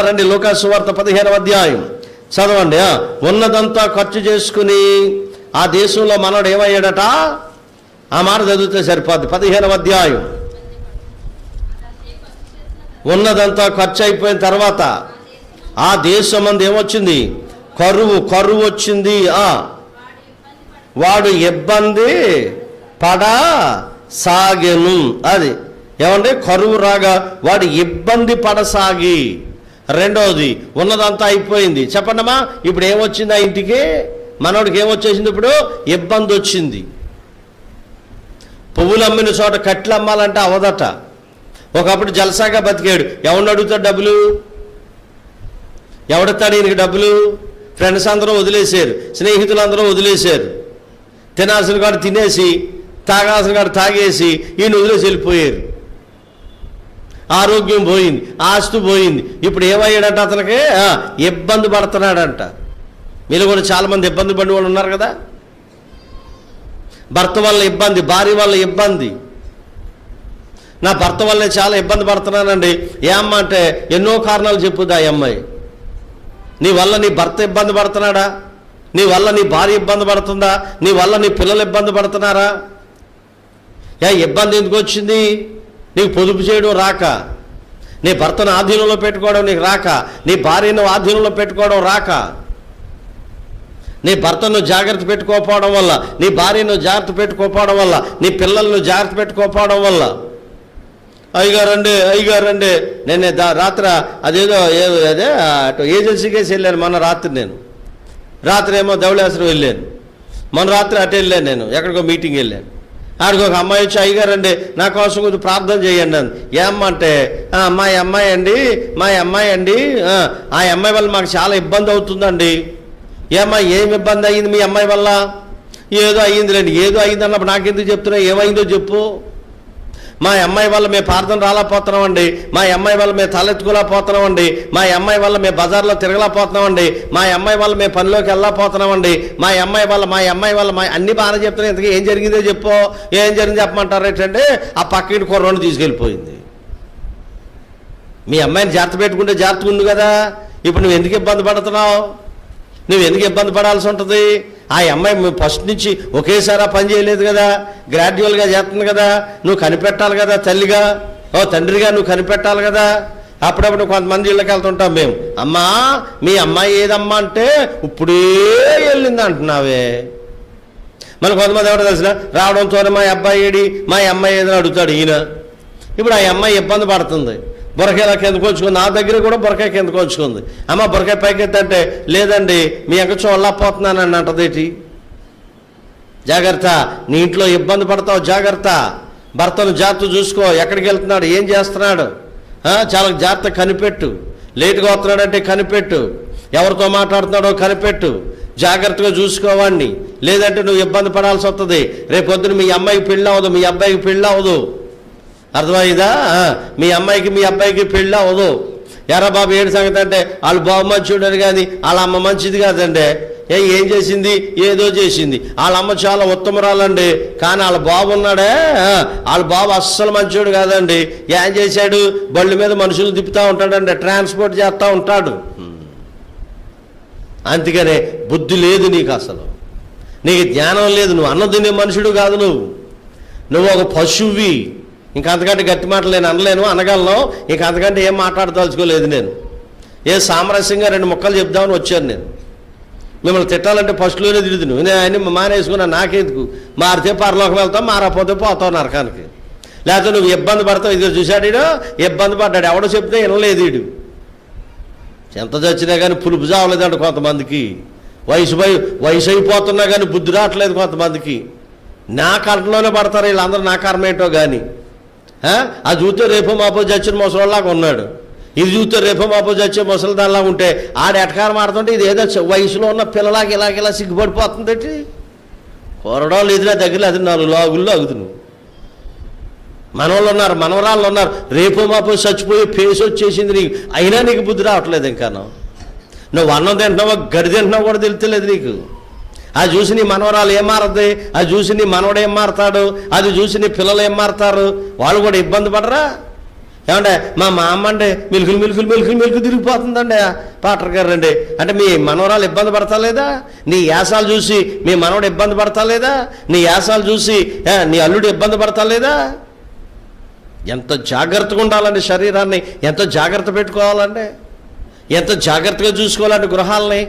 రండి లోకాసువార్త పదిహేనవ అధ్యాయం. చదవండి ఉన్నదంతా ఖర్చు చేసుకుని ఆ దేశంలో మనోడు ఏమయ్యాడట? ఆ మాట చదివితే సరిపోద్ది. పదిహేనవ అధ్యాయం. ఉన్నదంతా ఖర్చు అయిపోయిన తర్వాత ఆ దేశం మంది ఏమొచ్చింది? కరువు కరువు వచ్చింది ఆ. వాడు ఇబ్బంది పడ సాగెను. అది. ఏమంటే కరువు రాగా వాడు ఇబ్బంది పడసాగి. రెండవది ఉన్నదంతా అయిపోయింది. చెప్పండమ్మా ఇప్పుడు ఏమొచ్చింది ఆ ఇంటికి? మనోడికి ఏమొచ్చేసింది ఇప్పుడు? ఇబ్బంది వచ్చింది పువ్వులు అమ్మిన చోట కట్లు అమ్మాలంటే అవదట. ఒకప్పుడు జలసాగా బతికాడు. ఎవరిని అడుగుతాడు డబ్బులు? ఎవడతాడు ఈయనకి డబ్బులు? ఫ్రెండ్స్ అందరూ వదిలేశారు. స్నేహితులు అందరూ వదిలేశారు. తినాల్సిన కాడు తినేసి తాగాల్సిన కాడు తాగేసి ఈయన వదిలేసి వెళ్ళిపోయారు. ఆరోగ్యం పోయింది ఆస్తు పోయింది. ఇప్పుడు ఏమయ్యాడంట అతనికి? ఇబ్బంది పడుతున్నాడంట. మీరు కూడా చాలామంది ఇబ్బంది పడి వాళ్ళు ఉన్నారు కదా? భర్త వల్ల ఇబ్బంది భార్య వల్ల ఇబ్బంది. నా భర్త వల్లే చాలా ఇబ్బంది పడుతున్నానండి. ఏ అమ్మ అంటే ఎన్నో కారణాలు చెప్పుదా ఈ అమ్మాయి. నీ వల్ల నీ భర్త ఇబ్బంది పడుతున్నాడా? నీ వల్ల నీ భార్య ఇబ్బంది పడుతుందా? నీ వల్ల నీ పిల్లలు ఇబ్బంది పడుతున్నారా? ఏ ఇబ్బంది ఎందుకు వచ్చింది? నీకు పొదుపు చేయడం రాక. నీ భర్తను ఆధీనంలో పెట్టుకోవడం నీకు రాక. నీ భార్యను ఆధీనంలో పెట్టుకోవడం రాక. నీ భర్తను జాగ్రత్త పెట్టుకోకపోవడం వల్ల నీ భార్యను జాగ్రత్త పెట్టుకోకపోవడం వల్ల నీ పిల్లలను జాగ్రత్త పెట్టుకోకపోవడం వల్ల. అయ్యగారండి అయ్యగారండి నేను దా రాత్రి అదేదో అదే అటు ఏజెన్సీకేసి వెళ్ళాను మొన్న రాత్రి నేను. రాత్రి ఏమో ధవళేశ్వరం వెళ్ళాను. మొన్న రాత్రి అటు వెళ్ళాను నేను. ఎక్కడికో మీటింగ్ వెళ్ళాను. ఆడికి ఒక అమ్మాయి వచ్చి అయ్యగారండి నా కోసం కొంచెం ప్రార్థన చేయండి అని. ఏమంటే మా అమ్మాయి అండి మా అమ్మాయి అండి ఆ, ఆ అమ్మాయి వల్ల మాకు చాలా ఇబ్బంది అవుతుందండి. ఏమ్మా ఏం ఇబ్బంది అయ్యింది మీ అమ్మాయి వల్ల? ఏదో అయ్యిందిలేండి ఏదో అయ్యింది అన్నప్పుడు నాకెందుకు చెప్తున్నా ఏమైందో చెప్పు. మా అమ్మాయి వల్ల మేము ప్రార్థన రాలేకపోతున్నామండి. మా అమ్మాయి వల్ల మేము తలెత్తుకోలేకపోతున్నామండి. మా అమ్మాయి వల్ల మేము బజార్లో తిరగలేకపోతున్నామండి. మా అమ్మాయి వల్ల మేము పనిలోకి వెళ్ళలేకపోతున్నామండి. మా అమ్మాయి వల్ల మా అమ్మాయి వల్ల మా అన్ని బాగానే చెప్తున్నాయి. ఇంతకీ ఏం జరిగిందో చెప్పు. ఏం జరిగింది చెప్పమంటారు ఏంటంటే ఆ పక్కింటి కుర్రోని తీసుకెళ్ళిపోయింది. మీ అమ్మాయిని జాగ్రత్త పెట్టుకుంటే జాగ్రత్తగా ఉంది కదా. ఇప్పుడు నువ్వు ఎందుకు ఇబ్బంది పడుతున్నావు? నువ్వు ఎందుకు ఇబ్బంది పడాల్సి ఉంటుంది? ఆ అమ్మాయి మేము ఫస్ట్ నుంచి ఒకేసారి పని చేయలేదు కదా? గ్రాడ్యువల్గా చేస్తుంది కదా? నువ్వు కనిపెట్టాలి కదా తల్లిగా? ఓ తండ్రిగా నువ్వు కనిపెట్టాలి కదా? అప్పుడప్పుడు కొంతమంది ఇళ్ళకి వెళ్తుంటాం మేము. అమ్మా మీ అమ్మాయి ఏదమ్మా అంటే ఇప్పుడే వెళ్ళింది అంటున్నావే. మన కొంతమంది ఎవరు తెలిసిన? రావడంతోనే మా అబ్బాయి ఏడి? మా అమ్మాయి ఏదని అడుగుతాడు ఈయన. ఇప్పుడు ఆ అమ్మాయి ఇబ్బంది పడుతుంది. బొరకాయలా ఇలా నా దగ్గర కూడా బొరకాయ కింద వచ్చుకుంది. అమ్మ బొరకాయ పైకి అంటే లేదండి మీ ఎంక చూడలేకపోతున్నానని అంటదేటి జాగ్రత్త నీ ఇంట్లో ఇబ్బంది పడతావు జాగ్రత్త. భర్తను జాగ్రత్త చూసుకో ఎక్కడికి వెళ్తున్నాడు ఏం చేస్తున్నాడు? చాలా జాగ్రత్త కనిపెట్టు. లేటుగా వస్తున్నాడంటే కనిపెట్టు. ఎవరితో మాట్లాడుతున్నాడో కనిపెట్టు. జాగ్రత్తగా చూసుకోవాడిని లేదంటే నువ్వు ఇబ్బంది పడాల్సి వస్తుంది రేపొద్దున మీ అమ్మాయికి పెళ్ళి అవ్వదు మీ అబ్బాయికి పెళ్ళి అవ్వదు. అర్థమైందా? మీ అమ్మాయికి మీ అబ్బాయికి పెళ్ళి అవ్వదు. ఎరా బాబు ఏడు సంగతి అంటే వాళ్ళు బాబు మంచివాడని కానీ వాళ్ళ అమ్మ మంచిది కాదండి ఏ ఏం చేసింది? ఏదో చేసింది. వాళ్ళ అమ్మ చాలా ఉత్తమరాలండి. కానీ వాళ్ళ బాబు ఉన్నాడే వాళ్ళ బాబు అస్సలు మంచివాడు కాదండి. ఏం చేశాడు? బళ్ళు మీద మనుషులు తిప్పుతూ ఉంటాడండి. ట్రాన్స్పోర్ట్ చేస్తూ ఉంటాడు. అందుకనే బుద్ధి లేదు నీకు అసలు. నీకు జ్ఞానం లేదు. నువ్వు అన్నం తినే మనుషుడు కాదు నువ్వు. నువ్వు ఒక పశువువి ఇంకా అంతకంటే గట్టి మాటలు నేను అనలేను అనగలను. ఇంక అంతకంటే ఏం మాట్లాడదలుచుకోలేదు నేను. ఏ సామరస్యంగా రెండు ముక్కలు చెప్దామని వచ్చాను నేను. మిమ్మల్ని తిట్టాలంటే ఫస్ట్లోనే తిడుదు నువ్వు. నేను అన్ని మానేసుకున్నా నాకెందుకు? మారితే పరలోకం వెళ్తాం మారకపోతే పోతావు నరకానికి. లేకపోతే నువ్వు ఇబ్బంది పడతావు. ఇదిగో చూశాడు ఇబ్బంది పడ్డాడు. ఎవడో చెప్తే వినలేదు వీడు ఎంత చచ్చినా కానీ పులుపు చావలేదండి కొంతమందికి. వయసు పోయి వయసు అయిపోతున్నా కానీ బుద్ధి రావట్లేదు కొంతమందికి. నా కర్మలోనే పడతారు వీళ్ళందరూ. నా కర్మ ఏంటో కానీ. అది చూస్తే రేపు మాపో చచ్చిన ముసలిలాగా ఉన్నాడు. ఇది చూస్తే రేపు మాపో చచ్చే ముసలి దానిలాగా ఉంటే ఆడ ఎటకారం ఆడుతుంటే ఇది ఏదో వయసులో ఉన్న పిల్లలాగా ఇలాగ ఇలా సిగ్గుపడిపోతుంది కొరడం లేదురా దగ్గర అది నాలుగు లాగుల్లో అగుదు నువ్వు మనవాళ్ళు ఉన్నారు మనవరాళ్ళు ఉన్నారు. రేపు మాపో చచ్చిపోయి ఫేస్ వచ్చేసింది నీకు. అయినా నీకు బుద్ధి రావట్లేదు ఇంకా నువ్వు అన్నం తింటున్నావో గడి తింటున్నావు కూడా తెలుస్తలేదు నీకు. అది చూసి నీ మనవరాలు ఏం మారద్ది? అది చూసి నీ మనవడు ఏం మారతాడు? అది చూసి నీ పిల్లలు ఏం మారుతారు? వాళ్ళు కూడా ఇబ్బంది పడరా? ఏమంటే మా మా అమ్మ అండి మిల్కులు మిల్కులు మిల్కులు మిల్కు తిరిగిపోతుందండి. పాటర్ గారు అండి అంటే మీ మనవరాలు ఇబ్బంది పడతా లేదా నీ యాసాలు చూసి మీ మనవడు ఇబ్బంది పడతా లేదా నీ యాసాలు చూసి నీ అల్లుడు ఇబ్బంది పడతా లేదా ఎంత జాగ్రత్తగా ఉండాలండి శరీరాన్ని? ఎంత జాగ్రత్త పెట్టుకోవాలండి? ఎంత జాగ్రత్తగా చూసుకోవాలండి గృహాలని?